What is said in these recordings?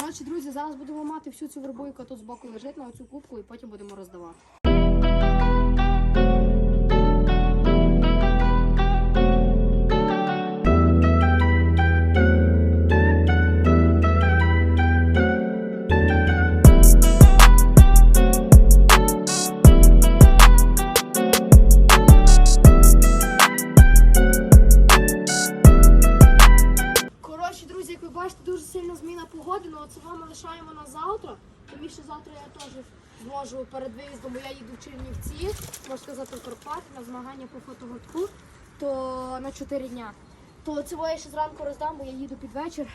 Коротше, друзі, зараз будемо мати всю цю вербу, яка тут збоку лежить на оцю кубку, і потім будемо роздавати. Але це вам лишаємо на завтра. Тому що завтра я теж зможу перед виїздом, бо я їду в Чернівці, можна сказати, в Карпати на змагання по фотогодку, то на 4 дня. То цього я ще зранку роздам, бо я їду під вечір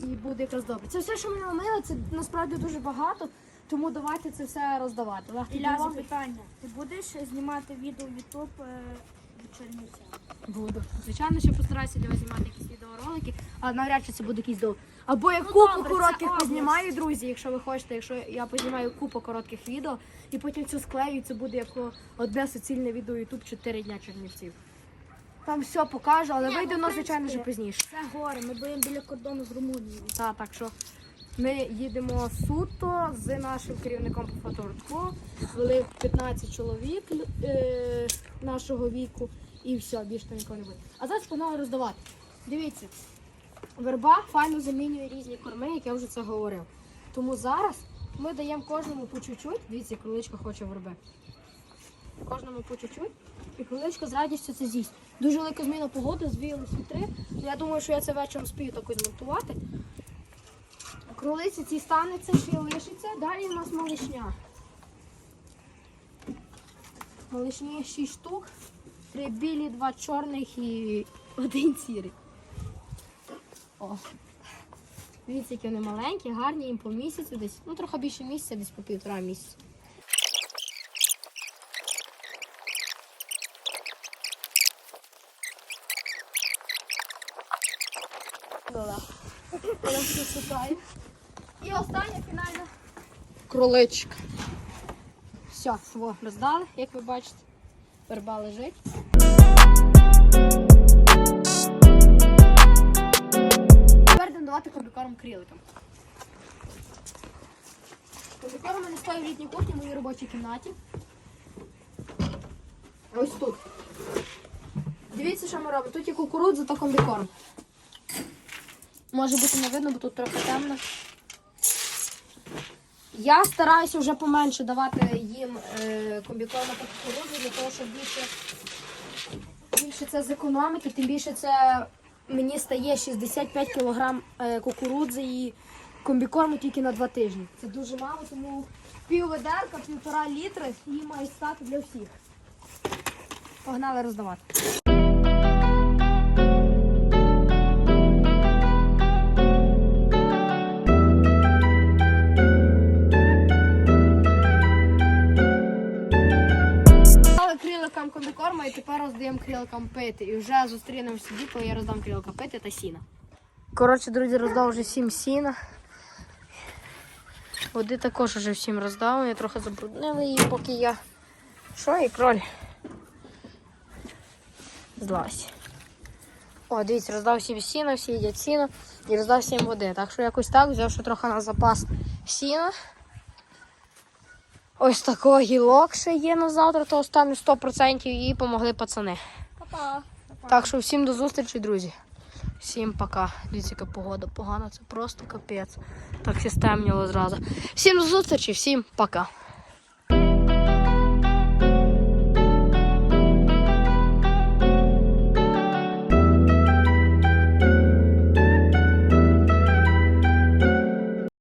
і буде якраз добре. Це все, що ми намили, це насправді дуже багато, тому давайте це все роздавати. Було? запитання. Ти будеш знімати відео в Ютуб від Чернівця? Буду. Звичайно, що постараюся для вас знімати якісь відеоролики, а навряд чи це буде якийсь довгий. Або я Ну, купу добре, коротких область. познімаю, друзі, якщо ви хочете, якщо я познімаю купу коротких відео, і потім це склею, і це буде як о, одне суцільне відео YouTube 4 дня Чернівців. Там все покажу, але Ні, вийде ну, в воно, звичайно, вже принципі, пізніше. Це гори, ми будемо біля кордону з Румунією. Так, так що ми їдемо суто з нашим керівником по фотографку. Вели 15 чоловік е, нашого віку і все, більше там нікого не буде. А зараз погнали роздавати. Дивіться, верба файно замінює різні корми, як я вже це говорив. Тому зараз ми даємо кожному по чуть-чуть. Дивіться, кроличка хоче верби. Кожному по чуть-чуть. І кроличка з радістю це з'їсть. Дуже велика зміна погоди, звіялись вітри. Я думаю, що я це вечором спію також змонтувати. Кролиці ці станеться, ще лишиться. Далі у нас малишня. Малишні 6 штук, три білі, два чорних і один сірий. О. Дивіться, які вони маленькі, гарні, їм по місяцю десь, ну трохи більше місяця, десь по півтора місяця. І остання фінальна кроличка. Все, во, роздали, як ви бачите. Верба лежить. Кріликам. Комбікорм у мене стоїть в літній кухні в моїй робочій кімнаті. Ось тут. Дивіться, що ми робимо. Тут є кукурудза та комбікорм. Може бути не видно, бо тут трохи темно. Я стараюся вже поменше давати їм е, комбікорм та кукурудзу, для того, щоб більше, більше це зекономити. Тим більше це мені стає 65 кг е, кукурудзи і комбікорму тільки на два тижні. Це дуже мало, тому пів ведерка, півтора літри її має стати для всіх. Погнали роздавати. Дали криликам комбікорма і тепер роздаємо криликам пити. І вже зустрінемося тоді, коли я роздам криликам пити та сіна. Коротше, друзі, роздав вже всім сіна. Води також вже всім роздав. Я трохи забруднили її, поки я. Що і кроль? Злазь. О, дивіться, роздав всім сіна, всі їдять сіно і роздав всім води. Так що якось так, взявши трохи на запас сіна. Ось такого гілок ще є на завтра, то останню 100% і помогли пацани. Па-па. Так що всім до зустрічі, друзі. Всім пока. Дивіться, яка погода погана, це просто капець. Так все стемніло зразу. Всім до зустрічі, всім пока.